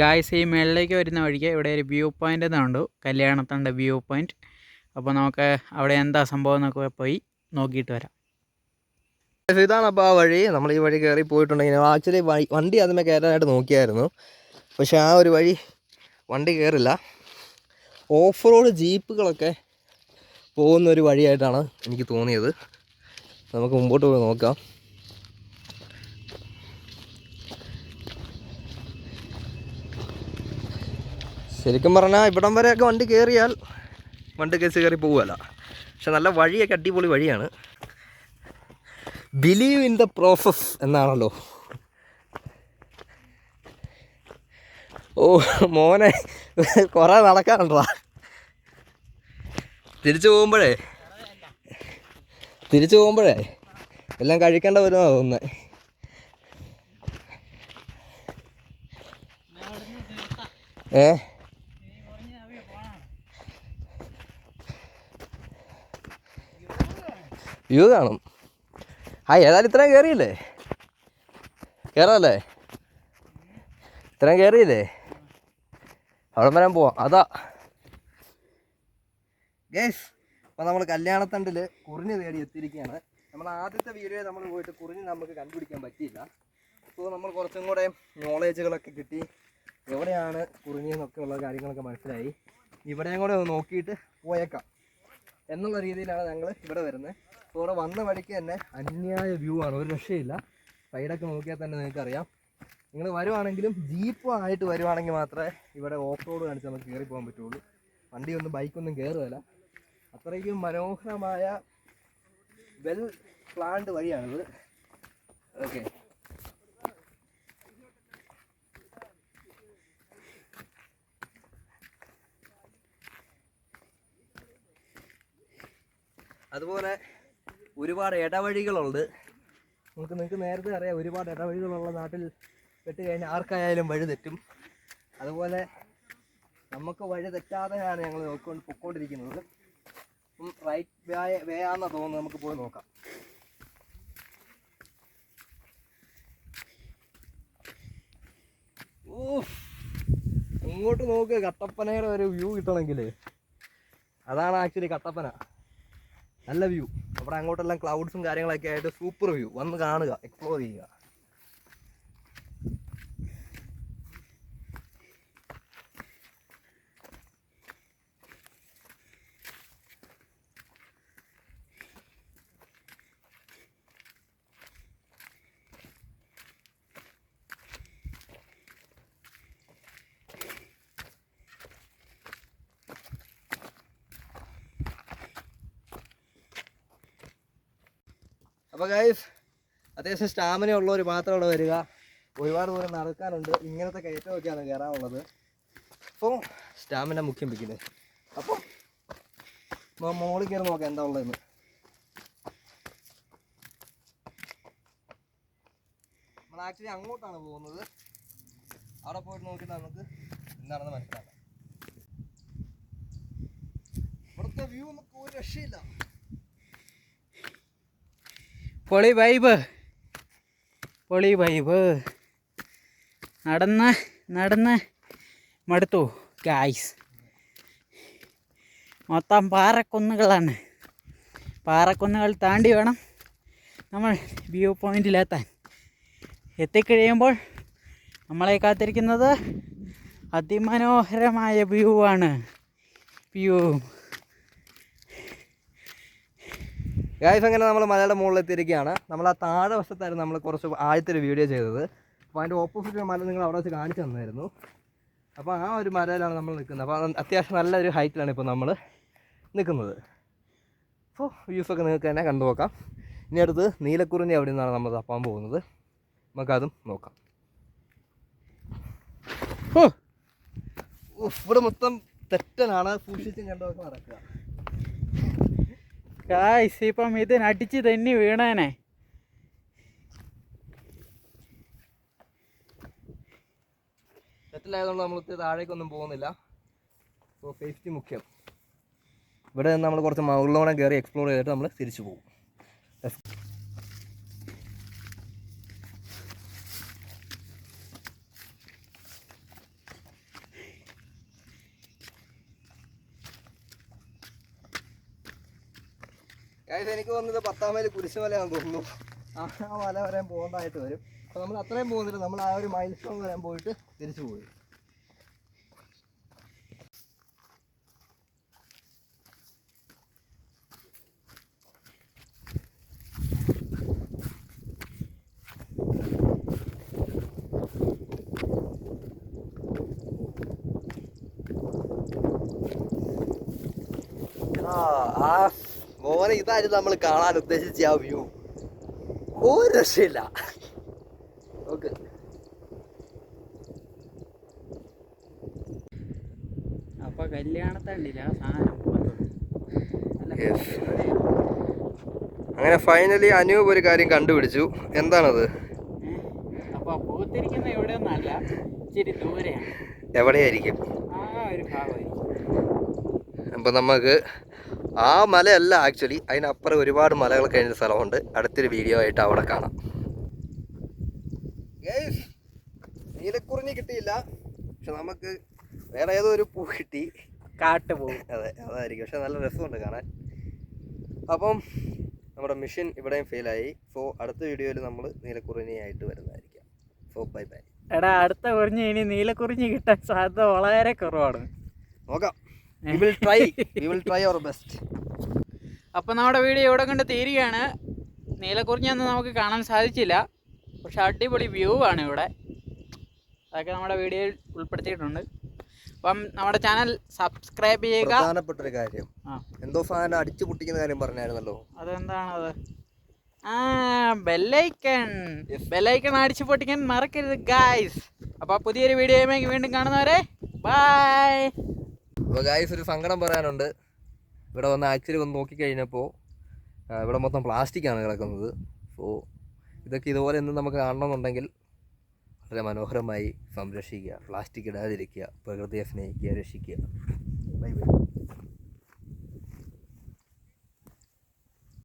Guys ഈ മേളിലേക്ക് വരുന്ന വഴിക്ക് ഇവിടെ ഒരു വ്യൂ പോയിന്റ് എന്നുണ്ട് കല്യാണത്തിന്റെ വ്യൂ പോയിന്റ് അപ്പോൾ നമുക്ക് അവിടെ എന്താ സംഭവം എന്നൊക്കെ പോയി നോക്കിയിട്ട് വരാം. ഇതാണ് അപ്പോൾ ആ വഴി. നമ്മൾ ഈ വഴി കയറി പോയിട്ടുണ്ടെങ്കിൽ ആക്ച്വലി വണ്ടി ആദ്യമേ കയറാനായിട്ട് നോക്കിയായിരുന്നു. പക്ഷെ ആ ഒരു വഴി വണ്ടി കയറില്ല ഓഫ് റോഡ് ജീപ്പുകളൊക്കെ പോകുന്ന ഒരു വഴിയായിട്ടാണ് എനിക്ക് തോന്നിയത്. നമുക്ക് മുമ്പോട്ട് പോയി നോക്കാം. ശരിക്കും പറഞ്ഞാൽ ഇവിടം വരെയൊക്കെ വണ്ടി കയറിയാൽ വണ്ടി കേസ് കയറി പോവുകയല്ല. പക്ഷെ നല്ല വഴിയൊക്കെ അടിപൊളി വഴിയാണ്. ബിലീവ് ഇൻ ദ പ്രോസസ് എന്നാണല്ലോ. ഓ മോനെ കുറേ നടക്കാനുണ്ടോ? തിരിച്ചു പോകുമ്പോഴേ? തിരിച്ചു പോകുമ്പോഴേ? എല്ലാം കഴിക്കേണ്ട വരുന്ന തോന്നുന്നത് ഏ? വ്യൂ കാണും. ആ ഏതായാലും ഇത്രയും കയറിയില്ലേ കയറാല്ലേ ഇത്രയും കയറിയില്ലേ അവിടെ വരാൻ പോവാം. അതാ. ഗേസ് അപ്പോൾ നമ്മൾ കല്യാണത്തണ്ടിൽ കുറിഞ്ഞ് തേടി എത്തിയിരിക്കുകയാണ്. നമ്മൾ ആദ്യത്തെ വീഡിയോയിൽ നമ്മൾ പോയിട്ട് കുറിഞ്ഞ് നമുക്ക് കണ്ടുപിടിക്കാൻ പറ്റിയില്ല. അപ്പോൾ നമ്മൾ കുറച്ചും കൂടെ നോളേജുകളൊക്കെ കിട്ടി. എവിടെയാണ് കുറിഞ്ഞെന്നൊക്കെ ഉള്ള കാര്യങ്ങളൊക്കെ മനസ്സിലായി. ഇവിടെയും കൂടെ ഒന്ന് നോക്കിയിട്ട് പോയേക്കാം. എന്നുള്ള രീതിയിലാണ് ഞങ്ങൾ ഇവിടെ വരുന്നത്. ഇവിടെ വന്ന വഴിക്ക് തന്നെ അന്യായ വ്യൂ ആണ്. ഒരു രക്ഷയില്ല. സൈഡൊക്കെ നോക്കിയാൽ തന്നെ നിങ്ങൾക്ക് അറിയാം നിങ്ങൾ വരുവാണെങ്കിലും ജീപ്പ് ആയിട്ട് വരുവാണെങ്കിൽ മാത്രമേ ഇവിടെ ഓഫ് റോഡ് കാണിച്ച് നമുക്ക് കയറി പോകാൻ പറ്റുള്ളൂ. വണ്ടിയൊന്നും ബൈക്കൊന്നും കയറുകയില്ല. അത്രയ്ക്കും മനോഹരമായ വെൽ പ്ലാൻഡ് വഴിയാണിത്. ഓക്കെ അതുപോലെ ഒരുപാട് ഇടവഴികളുണ്ട്. നമുക്ക് നിങ്ങൾക്ക് നേരത്തെ അറിയാം ഒരുപാട് ഇടവഴികളുള്ള നാട്ടിൽ പെട്ട് കഴിഞ്ഞാൽ ആർക്കായാലും വഴി തെറ്റും. അതുപോലെ നമുക്ക് വഴി തെറ്റാതെയാണ് ഞങ്ങൾ നോക്കിക്കൊണ്ട് പൊക്കോണ്ടിരിക്കുന്നത്. അപ്പം റൈറ്റ് വേ വേയാന്ന തോന്നുന്നു നമുക്ക് പോയി നോക്കാം. ഓ ഇങ്ങോട്ട് നോക്ക് കട്ടപ്പനയുടെ ഒരു വ്യൂ കിട്ടണമെങ്കിൽ അതാണ് ആക്ച്വലി കട്ടപ്പന. നല്ല വ്യൂ അവിടെ അങ്ങോട്ടെല്ലാം ക്ലൗഡ്സും കാര്യങ്ങളൊക്കെ ആയിട്ട് സൂപ്പർ വ്യൂ വന്ന് കാണുക എക്സ്പ്ലോർ ചെയ്യുക. അപ്പോൾ ഗൈസ് അത്യാവശ്യം സ്റ്റാമിന ഉള്ളവർ മാത്രം ഇവിടെ വരിക. ഒരുപാട് ദൂരം നടക്കാനുണ്ട്. ഇങ്ങനത്തെ കയറ്റമൊക്കെയാണ് കയറാനുള്ളത്. അപ്പോൾ സ്റ്റാമിന മുഖ്യം പിക്കുന്നത് അപ്പോൾ മോളിൽ കയറി നോക്കാം എന്താ ഉള്ളതെന്ന്. നമ്മൾ ആക്ച്വലി അങ്ങോട്ടാണ് പോകുന്നത്. അവിടെ പോയിട്ട് നോക്കിയിട്ട് നമുക്ക് എന്താണെന്ന് മനസ്സിലാക്കാം. ഇവിടുത്തെ വ്യൂ നമുക്ക് ഒരു രക്ഷയില്ല. പൊളി വൈബ്. പൊളി വൈബ്. നടന്ന് നടന്ന്. മടുത്തു ഗായ്സ് മൊത്തം പാറക്കുന്നുകളാണ്. പാറക്കുന്നുകൾ താണ്ടി വേണം നമ്മൾ വ്യൂ പോയിന്റിലെത്താൻ എത്തിക്കഴിയുമ്പോൾ നമ്മളെ കാത്തിരിക്കുന്നത് അതിമനോഹരമായ വ്യൂ ആണ്. വ്യൂ ഗായ്സ് അങ്ങനെ നമ്മൾ മലയുടെ മുകളിൽ എത്തിയിരിക്കുകയാണ് നമ്മൾ ആ താഴെ വശത്തായിരുന്നു നമ്മൾ കുറച്ച് ആദ്യത്തെ വീഡിയോ ചെയ്തത്. അപ്പോൾ അതിന്റെ ഓപ്പോസിറ്റ് മല നിങ്ങൾ അവിടെ വെച്ച് കാണിച്ചു തന്നായിരുന്നു. അപ്പോൾ ആ ഒരു മലയിലാണ് നമ്മൾ നിൽക്കുന്നത്. അപ്പോൾ അത് അത്യാവശ്യം നല്ലൊരു ഹൈറ്റിലാണ് ഇപ്പോൾ നമ്മൾ നിൽക്കുന്നത്. അപ്പോൾ വ്യൂസൊക്കെ നിങ്ങൾക്ക് തന്നെ കണ്ടു നോക്കാം. ഇനി അടുത്ത് നീലക്കുറിഞ്ഞി അവിടെ നിന്നാണ് നമ്മൾ തപ്പാൻ പോകുന്നത്? നമുക്കതും നോക്കാം. ഇവിടെ മൊത്തം തെറ്റനാണ് സൂക്ഷിച്ചും കണ്ടൊക്കെ നടക്കുക. ഗായ്സ് ഇപ്പം ഇതിനടിച്ച് തന്നെ വീണേനെ. സെറ്റിലായതുകൊണ്ട് നമ്മൾ താഴേക്കൊന്നും പോകുന്നില്ല. അപ്പോൾ സേഫ്റ്റി മുഖ്യം. ഇവിടെ നിന്ന് നമ്മൾ കുറച്ച് മുകളിലൂടെ കയറി എക്സ്പ്ലോർ ചെയ്തിട്ട് നമ്മൾ തിരിച്ചു പോകും. എനിക്ക് വന്നത് പത്താം മൈൽ കുരിശുമലയാണെന്ന് തോന്നുന്നു. ആ മല വരാൻ പോകേണ്ടതായിട്ട് വരും. അപ്പോൾ നമ്മൾ അത്രയും പോകുന്നില്ല. നമ്മൾ ആ ഒരു മൈൽ സ്റ്റോൺ വരാൻ പോയിട്ട് തിരിച്ചു പോയി. ആ മോനെ ഇതായിരുന്നു നമ്മൾ കാണാൻ ഉദ്ദേശിച്ച ആ വ്യൂ ഒരു രക്ഷയില്ല. ഓക്കെ. അപ്പൊ കല്യാണത്തണ്ടില്ല സാധനം അങ്ങനെ ഫൈനലി അനൂപ് ഒരു കാര്യം കണ്ടുപിടിച്ചു. എന്താണത്? എവിടെയായിരിക്കും? അപ്പം നമുക്ക് ആ മലയല്ല ആക്ച്വലി അതിനപ്പുറം ഒരുപാട് മലകൾ കഴിഞ്ഞ സ്ഥലമുണ്ട്. അടുത്തൊരു വീഡിയോ ആയിട്ട് അവിടെ കാണാം. നീലക്കുറിഞ്ഞി കിട്ടിയില്ല. പക്ഷെ നമുക്ക് വേറെ ഏതോ ഒരു പൂ കിട്ടി. കാട്ട് പോകും അതെ അതായിരിക്കും. പക്ഷെ നല്ല രസമുണ്ട് കാണാൻ. അപ്പം നമ്മുടെ മിഷൻ ഇവിടെയും ഫെയിലായി സോ അടുത്ത വീഡിയോയിൽ നമ്മൾ നീലക്കുറിഞ്ഞിയായിട്ട് വരുന്നതായിരിക്കാം. സോ ബൈ ബൈ എടാ അടുത്ത കുറിഞ്ഞ് ഇനി നീലക്കുറിഞ്ഞ് കിട്ടാൻ സാധ്യത വളരെ കുറവാണ്. നോക്കാം. We will try we will try our best അപ്പോൾ നമ്മുടെ വീഡിയോ ഇവിടെ കണ്ട് തീരുകയാണ്. നീലക്കുറിഞ്ഞൊന്നും നമുക്ക് കാണാൻ സാധിച്ചില്ല. പക്ഷെ അടിപൊളി വ്യൂ ആണ് ഇവിടെ. അതൊക്കെ നമ്മുടെ വീഡിയോയിൽ ഉൾപ്പെടുത്തിയിട്ടുണ്ട്. അപ്പം നമ്മുടെ ചാനൽ സബ്സ്ക്രൈബ് ചെയ്യുക. പ്രധാനപ്പെട്ട ഒരു കാര്യം എന്തോ സാധനം അടിച്ചു പൊട്ടിക്കുന്ന കാര്യം പറഞ്ഞായിരുന്നല്ലോ. അതെന്താണത് ആ ബെല്ലൈക്കൺ ബെല്ലൈക്കൺ അടിച്ചു പൊട്ടിക്കാൻ മറക്കരുത് ഗായ്സ് അപ്പോൾ പുതിയൊരു വീഡിയോയുമായി വീണ്ടും കാണുന്നവരെ ബൈ അപ്പോൾ ഗായ്സ് ഒരു സങ്കടം പറയാനുണ്ട്. ഇവിടെ വന്ന് ആക്ച്വലി വന്ന് നോക്കിക്കഴിഞ്ഞപ്പോൾ ഇവിടെ മൊത്തം പ്ലാസ്റ്റിക്കാണ് കിടക്കുന്നത്. സോ ഇതൊക്കെ ഇതുപോലെ ഇന്ന് നമുക്ക് കാണണമെന്നുണ്ടെങ്കിൽ വളരെ മനോഹരമായി സംരക്ഷിക്കുക പ്ലാസ്റ്റിക് ഇടാതിരിക്കുക പ്രകൃതിയെ സ്നേഹിക്കുക രക്ഷിക്കുക. Bye bye